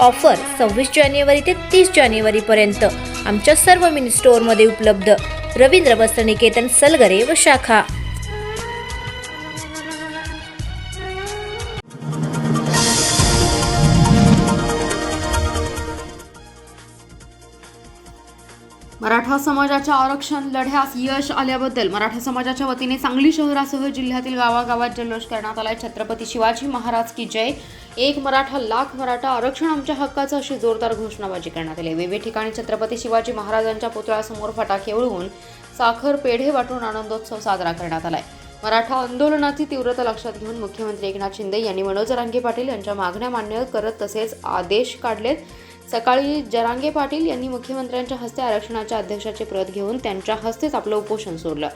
Offer सव्वीस जानेवारी ते तीस जानेवारीपर्यंत आमच्या सर्व मिनी स्टोअरमध्ये उपलब्ध. रवींद्र वस्त्रनिकेतन सलगरे व शाखा. मराठा समाजाच्या आरक्षण लढ्यास यश आल्याबद्दल मराठा समाजाच्या वतीने सांगली शहरासह जिल्ह्यातील गावागावात जल्लोष करण्यात आलाय. छत्रपती शिवाजी महाराज की जय. एक मराठा लाख मराठा आरक्षण आमच्या हक्काचं अशी जोरदार घोषणाबाजी करण्यात आली विविध ठिकाणी छत्रपती शिवाजी महाराजांच्या पुतळ्यासमोर फटाके उडवून साखर पेढे वाटून आनंदोत्सव साजरा करण्यात आलाय. मराठा आंदोलनाची तीव्रता लक्षात घेऊन मुख्यमंत्री एकनाथ शिंदे यांनी मनोज रांगे पाटील यांच्या मागण्या मान्य करत तसेच आदेश काढलेत. सकाळी जरांगे पाटील यांनी मुख्यमंत्र्यांच्या हस्ते आरक्षणाच्या अध्यक्षाचे प्रत घेऊन त्यांच्या हस्तेच आपलं उपोषण सोडलं.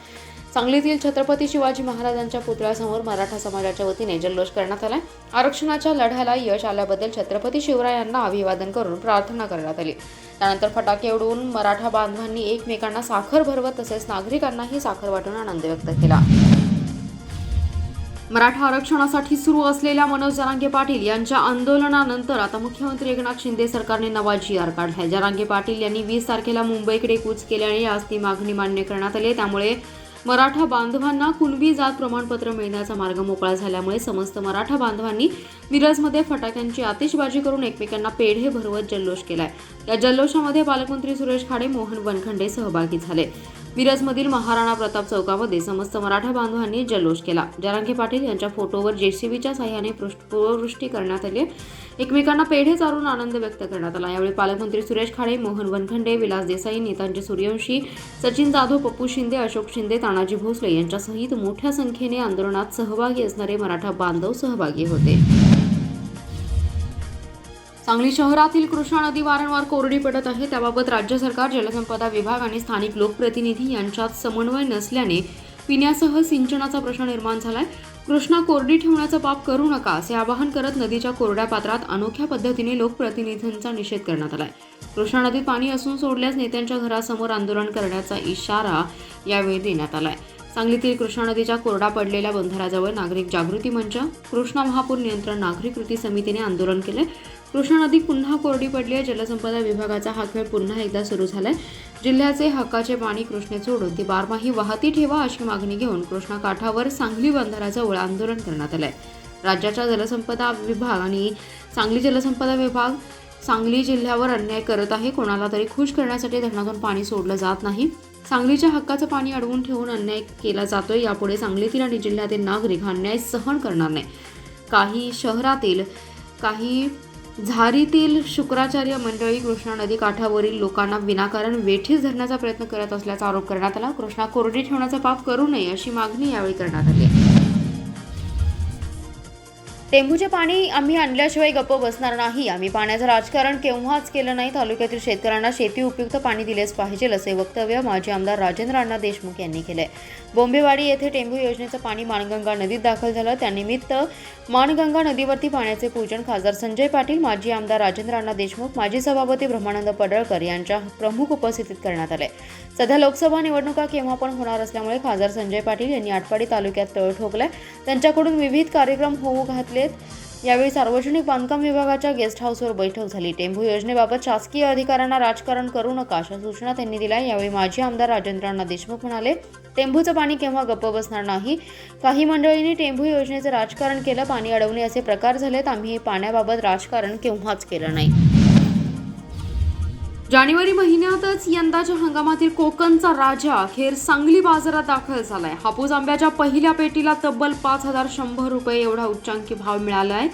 सांगलीतील छत्रपती शिवाजी महाराजांच्या पुतळ्यासमोर मराठा समाजाच्या वतीने जल्लोष करण्यात आला आरक्षणाच्या लढ्याला यश आल्याबद्दल छत्रपती शिवरायांना अभिवादन करून प्रार्थना करण्यात आली. त्यानंतर फटाके उडवून मराठा बांधवांनी एकमेकांना साखर भरवत तसेच नागरिकांनाही साखर वाटून आनंद व्यक्त केला. मराठा आरक्षणासाठी सुरू असलेल्या मनोज जरांगे पाटील यांच्या आंदोलनानंतर आता मुख्यमंत्री एकनाथ शिंदे सरकारने नवा जी आर काढलाय. जरांगे पाटील यांनी वीस तारखेला मुंबईकडे कूच केल्याने आज ती मागणी मान्य करण्यात आली त्यामुळे मराठा बांधवांना कुणबी जात प्रमाणपत्र मिळण्याचा मार्ग मोकळा झाल्यामुळे समस्त मराठा बांधवांनी मिरजमध्ये फटाक्यांची आतिषबाजी करून एकमेकांना पेढे भरवत जल्लोष केलाय. या जल्लोषामध्ये पालकमंत्री सुरेश खाडे मोहन वनखंडे सहभागी झाले. मिरजमधील महाराणा प्रताप चौकामध्ये समस्त मराठा बांधवांनी जल्लोष केला. जरांगे पाटील यांच्या फोटोवर जेसीबीच्या साह्याने पृष्ठ- पूर्ववृष्टी करण्यात आली एकमेकांना पेढे चारून आनंद व्यक्त करण्यात आला. यावेळी पालकमंत्री सुरेश खाडे मोहन वनखंडे विलास देसाई नेतांचे सूर्यवंशी सचिन जाधव पप्पू शिंदे अशोक शिंदे तानाजी भोसले यांच्यासहित मोठ्या संख्येने आंदोलनात सहभागी असणारे मराठा बांधव सहभागी होते. सांगली शहरातील कृष्णा नदी वारंवार कोरडी पडत आहे. त्याबाबत राज्य सरकार जलसंपदा विभाग आणि स्थानिक लोकप्रतिनिधी यांच्यात समन्वय नसल्याने पिण्यासह सिंचनाचा प्रश्न निर्माण झालाय. कृष्णा कोरडी ठेवण्याचं पाप करू नका असे आवाहन करत नदीच्या कोरड्या पात्रात अनोख्या पद्धतीने लोकप्रतिनिधींचा निषेध करण्यात आलाय. कृष्णा नदीत पाणी असून सोडल्यास नेत्यांच्या घरासमोर आंदोलन करण्याचा इशारा यावेळी देण्यात आलाय. सांगलीतील कृष्णा नदीच्या कोरडा पडलेल्या बंधाऱ्याजवळ नागरिक जागृती मंच कृष्णा महापूर नियंत्रण नागरिक कृती समितीने आंदोलन केले. कृष्णा नदी पुन्हा कोरडी पडली आहे. जलसंपदा विभागाचा हा खेळ पुन्हा एकदा सुरू झालाय. जिल्ह्याचे हक्काचे पाणी कृष्णेत सोडून ती बारमाही वाहती ठेवा अशी मागणी घेऊन कृष्णा काठावर सांगली बंधाऱ्याजवळ आंदोलन करण्यात आलंय. राज्याच्या जलसंपदा विभाग आणि सांगली जलसंपदा विभाग सांगली जिल्ह्यावर अन्याय करत आहे. कोणाला तरी खुश करण्यासाठी धरणातून पाणी सोडलं जात नाही. सांगलीच्या हक्काचं पाणी अडवून ठेवून अन्याय केला जातोय यापुढे सांगलीतील आणि जिल्ह्यातील नागरिक हा अन्याय सहन करणार नाही. काही शहरातील काही झारीतील शुक्राचार्य मंडळी कृष्णा नदी काठावरील लोकांना विनाकारण वेठीस धरण्याचा प्रयत्न करत असल्याचा आरोप करण्यात आला. कृष्णा कोरडी ठेवण्याचा पाप करू नये अशी मागणी यावेळी करण्यात आली टेंबूचे पाणी आम्ही आणल्याशिवाय गप्प बसणार नाही. आम्ही पाण्याचं राजकारण केव्हाच केलं नाही. तालुक्यातील शेतकऱ्यांना शेती उपयुक्त पाणी दिलेच पाहिजे असे वक्तव्य माजी आमदार राजेंद्र अण्णा देशमुख यांनी केले बोंबेवाडी येथे टेंबू योजनेचं पाणी माणगंगा नदीत दाखल झालं. त्यानिमित्त माणगंगा नदीवरती पाण्याचे पूजन खासदार संजय पाटील माजी आमदार राजेंद्र अण्णा देशमुख माजी सभापती ब्रह्मानंद पडळकर यांच्या प्रमुख उपस्थितीत करण्यात आले सध्या लोकसभा निवडणुका केव्हा पण होणार असल्यामुळे खासदार संजय पाटील यांनी आटपाडी तालुक्यात तळ ठोकलाय. त्यांच्याकडून विविध कार्यक्रम होऊ घातले घातलेत यावेळी सार्वजनिक बांधकाम विभागाच्या गेस्ट हाऊसवर बैठक झाली. टेंभू योजनेबाबत शासकीय अधिकाऱ्यांना राजकारण करू नका अशा सूचना त्यांनी दिल्या. यावेळी माजी आमदार राजेंद्रांना देशमुख म्हणाले टेंभूचं पाणी केव्हा गप्प बसणार नाही? काही मंडळींनी टेंभू योजनेचं राजकारण केलं पाणी अडवणे असे प्रकार झालेत. आम्ही पाण्याबाबत राजकारण केव्हाच केलं नाही. जानेवारी महिन्यातच यंदाच्या हंगामातील कोकणचा राजा अखेर सांगली बाजारात दाखल झालाय. हापूस आंब्याच्या पहिल्या पेटीला तब्बल पाच हजार शंभर रुपये एवढा उच्चांकी भाव मिळाला आहे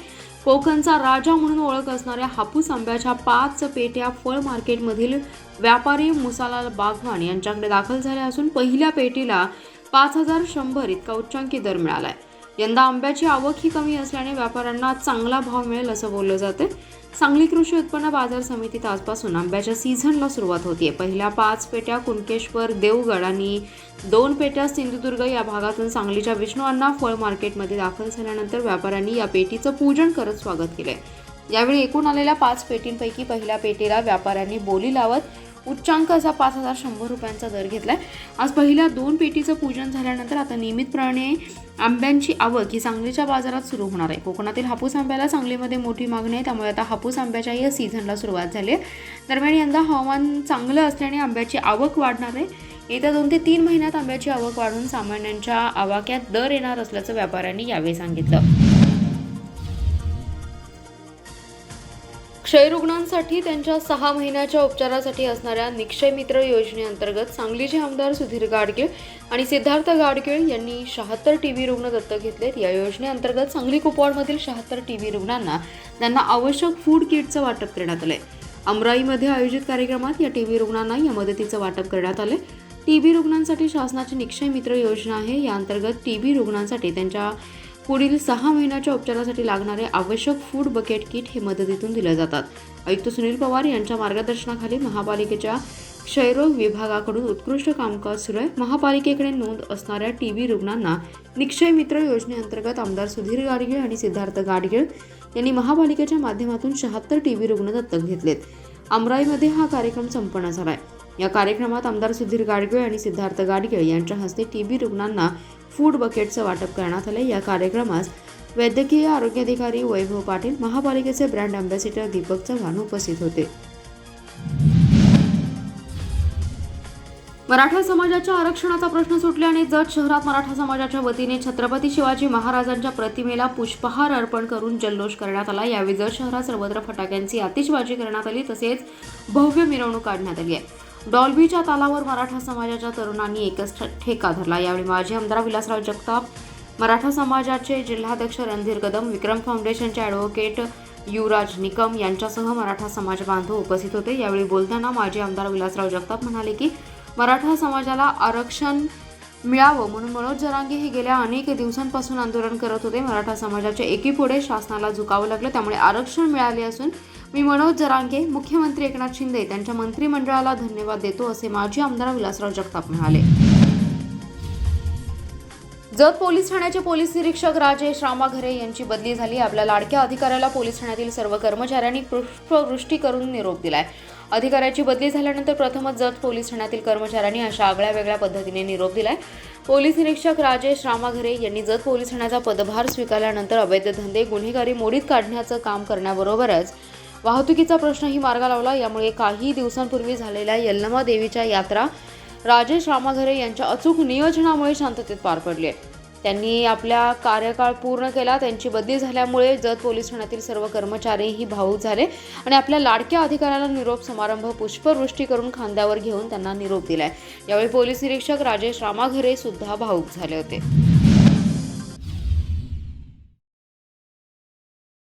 कोकणचा राजा म्हणून ओळख असणाऱ्या हापूस आंब्याच्या पाच पेट्या फळ मार्केटमधील व्यापारी मुसालाल बागवान यांच्याकडे दाखल झाल्या असून पहिल्या पेटीला पाच हजार शंभर इतका उच्चांकी दर मिळाला आहे यंदा आंब्याची आवक ही कमी असल्याने व्यापाऱ्यांना चांगला भाव मिळेल असं बोललं जाते. सांगली कृषी उत्पन्न बाजार समितीत आजपासून आंब्याच्या सीझनला सुरुवात होतीये. पहिल्या पाच पेट्या कुणकेश्वर देवगड आणि दोन पेट्या सिंधुदुर्ग या भागातून सांगलीच्या विष्णू अण्णा फळ मार्केटमध्ये दाखल झाल्यानंतर व्यापाऱ्यांनी या पेटीचं पूजन करत स्वागत केलंय. यावेळी एकूण आलेल्या पाच पेटींपैकी पहिल्या पेटीला व्यापाऱ्यांनी बोली लावत उच्चांक असा पाच हजार शंभर रुपयांचा दर घेतला आहे आज पहिल्या दोन पेटीचं पूजन झाल्यानंतर आता नियमितपणे आंब्यांची आवक ही सांगलीच्या बाजारात सुरू होणार आहे. कोकणातील हापूस आंब्याला सांगलीमध्ये मोठी मागणी आहे. त्यामुळे आता हापूस आंब्याच्या या सीझनला सुरुवात झाली आहे. दरम्यान यंदा हवामान चांगलं असल्याने आंब्याची आवक वाढणार आहे. येत्या दोन ते तीन महिन्यात आंब्याची आवक वाढून सामान्यांच्या आवाक्यात दर येणार असल्याचं व्यापाऱ्यांनी यावेळी सांगितलं. क्षयरुग्णांसाठी त्यांच्या सहा महिन्याच्या उपचारासाठी असणाऱ्या निक्षय मित्र योजनेअंतर्गत सांगलीचे आमदार सुधीर गाडगीळ आणि सिद्धार्थ गाडगीळ यांनी शहात्तर टी व्ही रुग्ण दत्तक घेतलेत. या योजनेअंतर्गत सांगली कुपवाडमधील शहात्तर टी व्ही रुग्णांना त्यांना आवश्यक फूड किटचं वाटप करण्यात आलंय. अमराईमध्ये आयोजित कार्यक्रमात या टी व्ही रुग्णांना या मदतीचं वाटप करण्यात आलंय. टी बी रुग्णांसाठी शासनाची निक्षय मित्र योजना आहे. या अंतर्गत टी बी रुग्णांसाठी त्यांच्या पुढील सहा महिन्याच्या उपचारासाठी लागणारे आवश्यक फूड बकेट किट हे मदतीतून दिले जातात. आयुक्त सुनील पवार यांच्या मार्गदर्शनाखाली महापालिकेच्या क्षयरोग विभागाकडून उत्कृष्ट कामकाज सुरू आहे. महापालिकेकडे नोंद असणाऱ्या टी बी रुग्णांना निक्षय मित्र योजनेअंतर्गत आमदार सुधीर गाडगीळ आणि सिद्धार्थ गाडगीळ यांनी महापालिकेच्या माध्यमातून शहात्तर टी बी रुग्ण दत्तक घेतलेत. अमराईमध्ये हा कार्यक्रम संपन्न आहे या कार्यक्रमात आमदार सुधीर गाडगीळ आणि सिद्धार्थ गाडगीळ यांच्या हस्ते टी बी रुग्णांना फूड बकेटचं वाटप करण्यात आले या कार्यक्रमास वैद्यकीय आरोग्य अधिकारी वैभव पाटील महापालिकेचे ब्रँड अँबॅसिडर दीपक चव्हाण उपस्थित होते. मराठा समाजाच्या आरक्षणाचा प्रश्न सुटल्याने जत शहरात मराठा समाजाच्या वतीने छत्रपती शिवाजी महाराजांच्या प्रतिमेला पुष्पहार अर्पण करून जल्लोष करण्यात आला. यावेळी जत शहरात सर्वत्र फटाक्यांची आतिषबाजी करण्यात आली तसेच भव्य मिरवणूक काढण्यात आली आहे. डॉल्बीच्या तालावर मराठा समाजाच्या तरुणांनी एकच ठेका धरला. यावेळी माजी आमदार विलासराव जगताप मराठा समाजाचे जिल्हाध्यक्ष रणधीर कदम विक्रम फाउंडेशनचे ॲडव्होकेट युवराज निकम यांच्यासह मराठा समाज बांधव उपस्थित होते. यावेळी बोलताना माजी आमदार विलासराव जगताप म्हणाले की मराठा समाजाला आरक्षण मिळावं म्हणून मनोज जरांगे हे गेल्या अनेक दिवसांपासून आंदोलन करत होते. मराठा समाजाच्या एकीपुढे शासनाला झुकावं लागलं. त्यामुळे आरक्षण मिळाले असून मी मनोज जरांगे मुख्यमंत्री एकनाथ शिंदे त्यांच्या मंत्रिमंडळाला धन्यवाद देतो असे माजी आमदार विलासराव जगताप म्हणाले. जत पोलीस ठाण्याचे पोलीस निरीक्षक राजेश रामाघरे यांची बदली झाली. आपल्या लाडक्या अधिकाऱ्याला पोलीस ठाण्यातील सर्व कर्मचाऱ्यांनी पुष्पवृष्टी करून निरोप दिलाय. अधिकाऱ्याची बदली झाल्यानंतर प्रथमच जत पोलीस ठाण्यातील कर्मचाऱ्यांनी अशा आगळ्या वेगळ्या पद्धतीने निरोप दिलाय. पोलीस निरीक्षक राजेश रामाघरे यांनी जत पोलीस ठाण्याचा पदभार स्वीकारल्यानंतर अवैध धंदे गुन्हेगारी मोडीत काढण्याचं काम करण्याबरोबरच वाहतुकीचा प्रश्नही मार्गा लावला. यामुळे काही दिवसांपूर्वी झालेल्या यल्लमा देवीच्या यात्रा राजेश रामाघरे यांच्या अचूक नियोजनामुळे शांततेत पार पडली आहे. त्यांनी आपला कार्यकाळ पूर्ण केला. त्यांची बदली झाल्यामुळे जत पोलीस ठाण्यातील सर्व कर्मचारीही भावूक झाले आणि आपल्या लाडक्या अधिकाऱ्याला निरोप समारंभ पुष्पवृष्टी करून खांद्यावर घेऊन त्यांना निरोप दिलाय. यावेळी पोलीस निरीक्षक राजेश रामाघरे सुद्धा भावूक झाले होते.